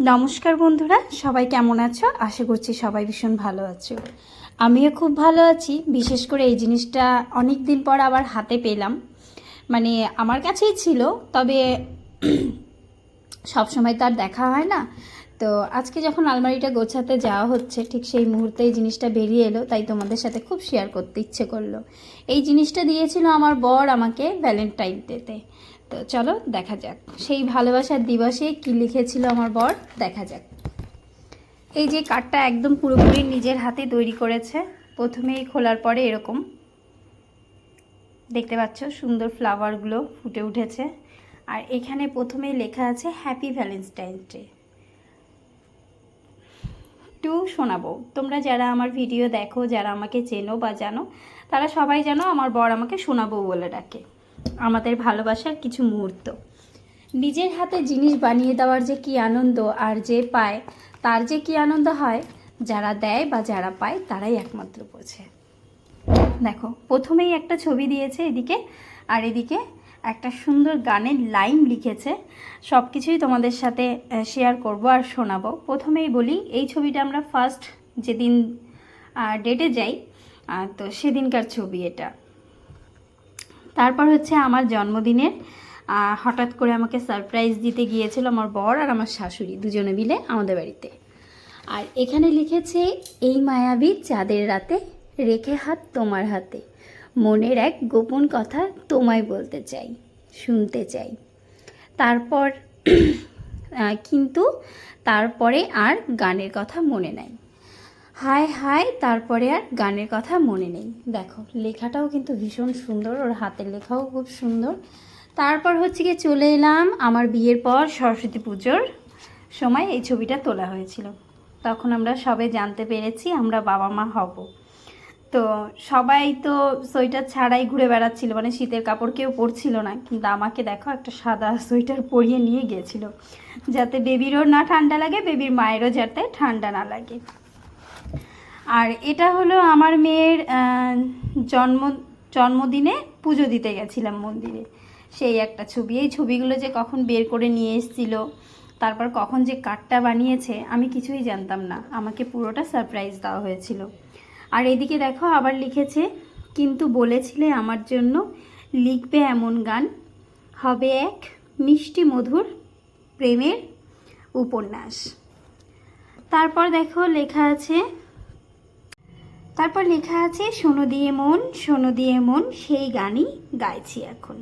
নমস্কার বন্ধুরা, সবাই কেমন আছো? আশা করছি সবাই ভীষণ ভালো আছো। আমিও খুব ভালো আছি, বিশেষ করে এই জিনিসটা অনেক দিন পর আবার হাতে পেলাম। মানে আমার কাছেই ছিল, তবে সব সময় তো আর দেখা হয় না। তো আজকে যখন আলমারিটা গোছাতে যাওয়া হচ্ছে, ঠিক সেই মুহূর্তে এই জিনিসটা বেরিয়ে এলো, তাই তোমাদের সাথে খুব শেয়ার করতে ইচ্ছে করল। এই জিনিসটা দিয়েছিল আমার বর আমাকে ভ্যালেন্টাইন ডেতে তো। চলো দেখা যাক। সেই ভালোবাসার দিবসে কি লিখেছিল আমার বর? দেখা যাক। এই যে কার্ডটা একদম পুরোপুরি নিজের হাতে তৈরি করেছে। প্রথমেই খোলার পরে এরকম। দেখতে পাচ্ছ, সুন্দর ফ্লাওয়ারগুলো ফুটে উঠেছে। আর এখানে প্রথমেই লেখা আছে হ্যাপি ভ্যালেন্টাইন ডে টু শোনাবো। তোমরা যারা আমার ভিডিও দেখো, যারা আমাকে চেনো বা জানো, তারা সবাই জানো আমার বর আমাকে শোনাবো বলে ডাকে। আমাদের ভালোবাসার কিছু মুহূর্ত। নিজের হাতে জিনিস বানিয়ে দেওয়ার যে কি আনন্দ আর যে পায়, তার যে কি আনন্দ হয়, যারা দেয় বা যারা পায়, তারাই একমাত্র বোঝে। দেখো, প্রথমেই একটা ছবি দিয়েছে এদিকে, আর এদিকে একটা সুন্দর গানের লাইন লিখেছে। সব কিছুই তোমাদের সাথে শেয়ার করব আর শোনাবো। প্রথমেই বলি, এই ছবিটা আমরা ফার্স্ট যেদিন ডেটে যাই তো সেদিনকার ছবি এটা। তারপর হচ্ছে আমার জন্মদিনের হঠাৎ করে আমাকে সারপ্রাইজ দিতে গিয়েছিল আমার বর আর আমার শাশুড়ি দুজনে মিলে আমাদের বাড়িতে। আর এখানে লিখেছে, এই মায়াবী চাঁদের রাতে রেখে হাত তোমার হাতে। মনের এক গোপন কথা তোমায় বলতে চাই, শুনতে চাই। তারপর কিন্তু তারপরে আর গানের কথা মনে নাই। হায় হায়, তারপরে আর গানের কথা মনে নেই। দেখো, লেখাটাও কিন্তু ভীষণ সুন্দর, ওর হাতের লেখাও খুব সুন্দর। তারপর হচ্ছে গিয়ে চলে এলাম আমার বিয়ের পর সরস্বতী পুজোর সময় এই ছবিটা তোলা হয়েছিল। তখন আমরা সবে জানতে পেরেছি আমরা বাবা মা হব। তো সবাই তো সোয়েটার ছাড়াই ঘুরে বেড়াচ্ছিল মানে শীতের কাপড় কেউ পরছিল না। কিন্তু আমাকে দেখো একটা সাদা সোয়েটার পরিয়ে নিয়ে গিয়েছিল, যাতে বেবিরও না ঠান্ডা লাগে, বেবির মায়েরও যাতে ঠান্ডা না লাগে। আর এটা হলো আমার মেয়ের জন্ম, জন্মদিনে পুজো দিতে গেছিলাম মন্দিরে। সেই একটা ছবি, এই ছবিগুলো যে কখন বের করে নিয়ে এসেছিল, তারপর কখন যে কার্ডটা বানিয়েছে, আমি কিছুই জানতাম না। আমাকে পুরোটা সারপ্রাইজ দেওয়া হয়েছিল। আর এদিকে দেখো আবার লিখেছে, কিন্তু বলেছিলে আমার জন্য লিখবে এমন গান। হবে এক মিষ্টি মধুর প্রেমের উপন্যাস। তারপর দেখো লেখা আছে, তারপর লেখা আছে, শোনো দিয়ে মন, শোনো দিয়ে মন, সেই গানই গাইছি এখন।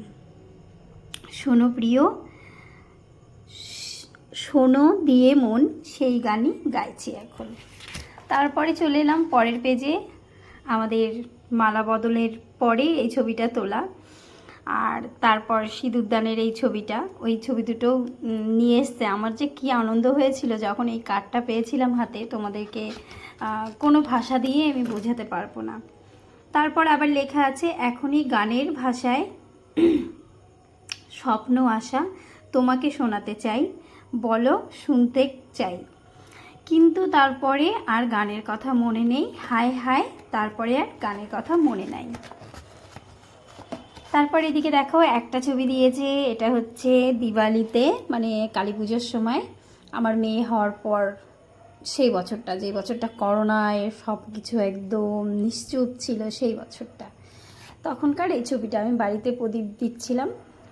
শোনো প্রিয়, শোনো দিয়ে মন, সেই গানই গাইছি এখন। তারপরে চলে এলাম পরের পেজে আমাদের মালা বদলের পরে এই ছবিটা তোলা। আর তারপর সিঁদুরদানের এই ছবিটা। ওই ছবি দুটো নিয়ে এসছে। আমার যে কী আনন্দ হয়েছিল যখন এই কার্ডটা পেয়েছিলাম হাতে, তোমাদেরকে কোনো ভাষা দিয়ে আমি বোঝাতে পারব না। তারপর আবার লেখা আছে, এখনই গানের ভাষায় স্বপ্ন আশা তোমাকে শোনাতে চাই। বলো, শুনতে চাই। কিন্তু তারপরে আর গানের কথা মনে নেই। হায় হায়, তারপরে আর গানের কথা মনে নাই। তারপর এদিকে দেখো, একটা ছবি দিয়েছে, এটা হচ্ছে দিওয়ালিতে মানে কালী পুজোর সময়। আমার মেয়ে হওয়ার পর সেই বছরটা, যে বছরটা করোনায় সব কিছু একদম নিশ্চুপ ছিল সেই বছরটা। তখনকার এই ছবিটা আমি বাড়িতে প্রদীপ দিচ্ছিলাম,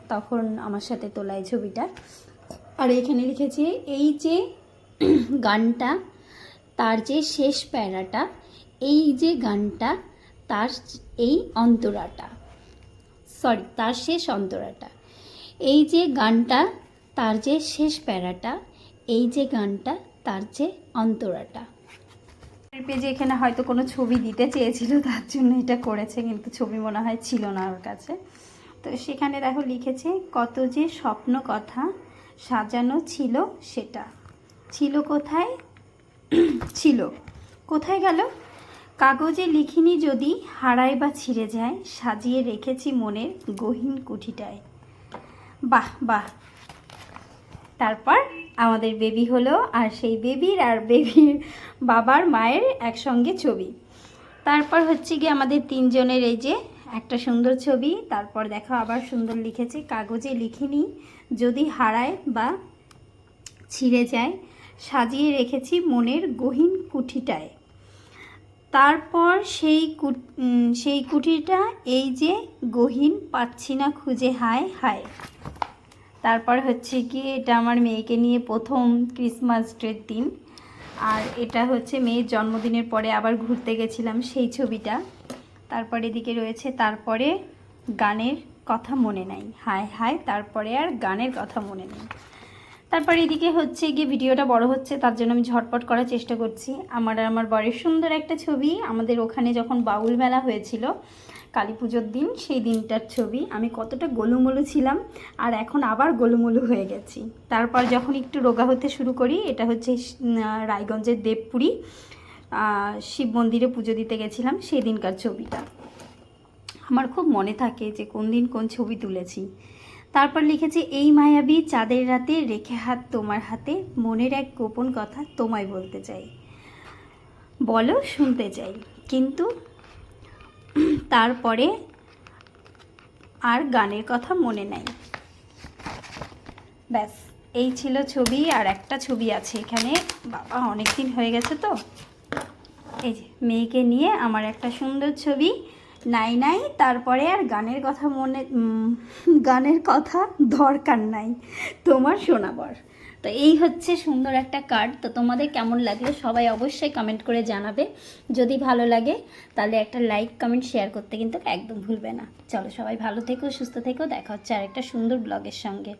তখন আমার সাথে তোলা এই ছবিটা। আর এখানে লিখেছে, এই যে গানটা, তার যে শেষ প্যারাটা, এই যে গানটা, তার এই অন্তরাটা সরি তার শেষ অন্তরাটা, এই যে গানটা, তার যে শেষ প্যারাটা, এই যে গানটা, তার যে অন্তরাটা। পেজে এখানে হয়তো কোনো ছবি দিতে চেয়েছিল, তার জন্য এটা করেছে, কিন্তু ছবি মনে হয় ছিল না ওর কাছে। তো সেখানে দেখো লিখেছে, কত যে স্বপ্ন কথা সাজানো ছিল সেটা। ছিল কোথায়? ছিল। কোথায় গেল? কাগজে লিখিনি যদি, হারায় বা ছিঁড়ে যায়, সাজিয়ে রেখেছি মনের গহীন কুঠিটায়। বাহ বাহ। তারপর আমাদের বেবি হলো, আর সেই বেবির আর বেবির বাবার মায়ের একসঙ্গে ছবি। তারপর হচ্ছে গিয়ে আমাদের তিনজনের এই যে একটা সুন্দর ছবি, তারপর দেখো আবার সুন্দর লিখেছে, কাগজে লিখিনি, যদি হারায় বা ছিঁড়ে যায় সাজিয়ে রেখেছি মনের গহীন কুঠিটায়। তারপর সেই সেই কুঠিটা এই যে গহীন পাচ্ছি না খুঁজে, হায় হায়। তারপর হচ্ছে কি এটা আমার মেয়েকে নিয়ে প্রথম ক্রিসমাস ডের দিন। আর এটা হচ্ছে মেয়ের জন্মদিনের পরে আবার ঘুরতে গেছিলাম সেই ছবিটা। তারপর এদিকে রয়েছে তারপরে গানের কথা মনে নাই। হায় হায়, তারপরে আর গানের কথা মনে নেই। তারপর এদিকে হচ্ছে গিয়ে ভিডিওটা বড় হচ্ছে, তার জন্য আমি ঝটপট করার চেষ্টা করছি। আমার আর আমার বরের সুন্দর একটা ছবি, আমাদের ওখানে যখন বাউল মেলা হয়েছিল, কালী পুজোর দিন, সেই দিনটার ছবি, আমি কতটা গোলুমলু ছিলাম, আর এখন আবার গোলুমলু হয়ে গেছি। তারপর যখন একটু রোগা হতে শুরু করি, এটা হচ্ছে রায়গঞ্জের দেবপুরী শিব মন্দিরে পুজো দিতে গেছিলাম সেই দিনকার ছবিটা। আমার খুব মনে থাকে যে কোন দিন কোন ছবি তুলেছি। তারপর লিখেছি, এই মায়াবী চাঁদের রাতে রেখে হাত তোমার হাতে, মনের এক গোপন কথা তোমায় বলতে চাই। বলো, শুনতে চাই। কিন্তু তারপরে আর গানের কথা মনে নাই। ব্যাস, এই ছিল ছবি আর একটা ছবি আছে এখানে। বাবা অনেক দিন হয়ে গেছে তো। এই যে, মেয়েকে নিয়ে আমার একটা সুন্দর ছবি। নাই নাই, তারপরে আর গানের কথা মনে গানের কথা দরকার নাই। তোমার শোনাবর তো এই হচ্ছে সুন্দর একটা কার্ড তো তোমাদের কেমন লাগল সবাই অবশ্যই কমেন্ট করে জানাবে। যদি ভালো লাগে, তাহলে একটা লাইক কমেন্ট শেয়ার করতে কিন্তু একদম ভুলবে না। চলো সবাই ভালো থেকো, সুস্থ থেকো। দেখা হচ্ছে আর একটা সুন্দর ব্লগের সঙ্গে।